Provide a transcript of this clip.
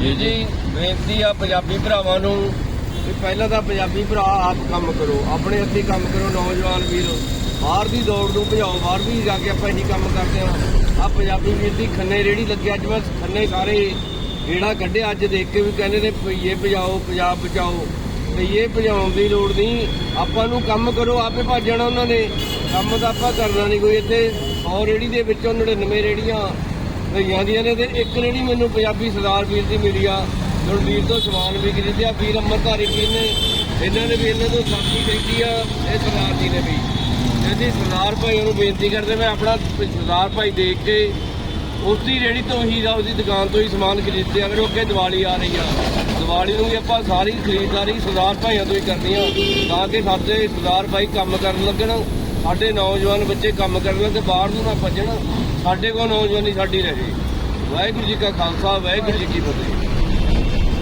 ਜੀ ਜੀ, ਬੇਨਤੀ ਆ ਪੰਜਾਬੀ ਭਰਾਵਾਂ ਨੂੰ ਵੀ ਪਹਿਲਾਂ ਤਾਂ ਪੰਜਾਬੀ ਭਰਾ ਆਪ ਕੰਮ ਕਰੋ, ਆਪਣੇ ਹੱਥੀਂ ਕੰਮ ਕਰੋ, ਨੌਜਵਾਨ ਵੀਰ। ਬਾਹਰ ਦੀ ਦੌੜ ਨੂੰ ਭਜਾਓ, ਬਾਹਰ ਵੀ ਜਾ ਕੇ ਆਪਾਂ ਇਹੀ ਕੰਮ ਕਰਦੇ ਆ ਆ ਪੰਜਾਬੀ ਵੀਰ ਦੀ ਖੰਨੇ ਰੇੜੀ ਲੱਗੀ ਅੱਜ ਬਸ ਖੰਨੇ ਸਾਰੇ ਜਿਹੜਾ ਕੱਢਿਆ ਅੱਜ, ਦੇਖ ਕੇ ਵੀ ਕਹਿੰਦੇ ਨੇ ਪਈਏ ਭਜਾਓ, ਪੰਜਾਬ ਬਚਾਓ। ਪਈਏ ਭਜਾਉਣ ਦੀ ਲੋੜ ਨਹੀਂ, ਆਪਾਂ ਨੂੰ ਕੰਮ ਕਰੋ, ਆਪੇ ਭੱਜ ਜਾਣਾ ਉਹਨਾਂ ਨੇ। ਕੰਮ ਤਾਂ ਆਪਾਂ ਕਰਨਾ ਨਹੀਂ, ਕੋਈ ਇੱਥੇ 100 ਰੇੜੀ ਦੇ ਵਿੱਚੋਂ 99 ਰੇੜੀਆਂ ਭਈਆਂ ਦੀਆਂ ਨੇ ਤੇ ਇੱਕ ਰੇੜੀ ਮੈਨੂੰ ਪੰਜਾਬੀ ਸਰਦਾਰ ਵੀਰ ਦੀ ਮਿਲੀ ਆ ਗੁਰਵੀਰ ਤੋਂ ਸਮਾਨ ਵੀ ਖਰੀਦਿਆ ਆ ਵੀਰ ਅੰਮ੍ਰਿਤਧਾਰੀ ਵੀਰ ਨੇ ਇਹਨਾਂ ਨੇ ਵੀ ਇਹਨਾਂ ਤੋਂ ਸਾਥੀ ਖਰੀਦੀ ਆ, ਇਹ ਸਰਦਾਰ ਜੀ ਨੇ ਵੀ। ਇਹਦੀ ਸਰਦਾਰ ਭਾਈ ਨੂੰ ਬੇਨਤੀ ਕਰਦੇ, ਮੈਂ ਆਪਣਾ ਸਰਦਾਰ ਭਾਈ ਦੇਖ ਕੇ ਉਸ ਦੀ ਰੇੜੀ ਤੋਂ ਹੀ ਦਾ ਉਹਦੀ ਦੁਕਾਨ ਤੋਂ ਹੀ ਸਮਾਨ ਖਰੀਦਦੇ ਆ, ਅਗਰ ਅੱਗੇ ਦੀਵਾਲੀ ਆ ਰਹੀ ਆ। ਦੀਵਾਲੀ ਨੂੰ ਵੀ ਆਪਾਂ ਸਾਰੀ ਖਰੀਦਦਾਰੀ ਸਰਦਾਰ ਭਾਈਆਂ ਤੋਂ ਹੀ ਕਰਨੀ ਆ, ਤਾਂ ਕਿ ਸਾਡੇ ਸਰਦਾਰ ਭਾਈ ਕੰਮ ਕਰਨ ਲੱਗਣ, ਸਾਡੇ ਨੌਜਵਾਨ ਬੱਚੇ ਕੰਮ ਕਰਨ ਲੱਗੇ ਬਾਹਰ ਨੂੰ ਨਾ ਭੱਜਣ। ਸਾਡੇ ਕੋਲ ਨੌਜਵਾਨੀ ਸਾਡੀ ਰਹੇ। ਵਾਹਿਗੁਰੂ ਜੀ ਕਾ ਖਾਲਸਾ ਵਾਹਿਗੁਰੂ ਜੀ ਕੀ ਫਤਿਹ।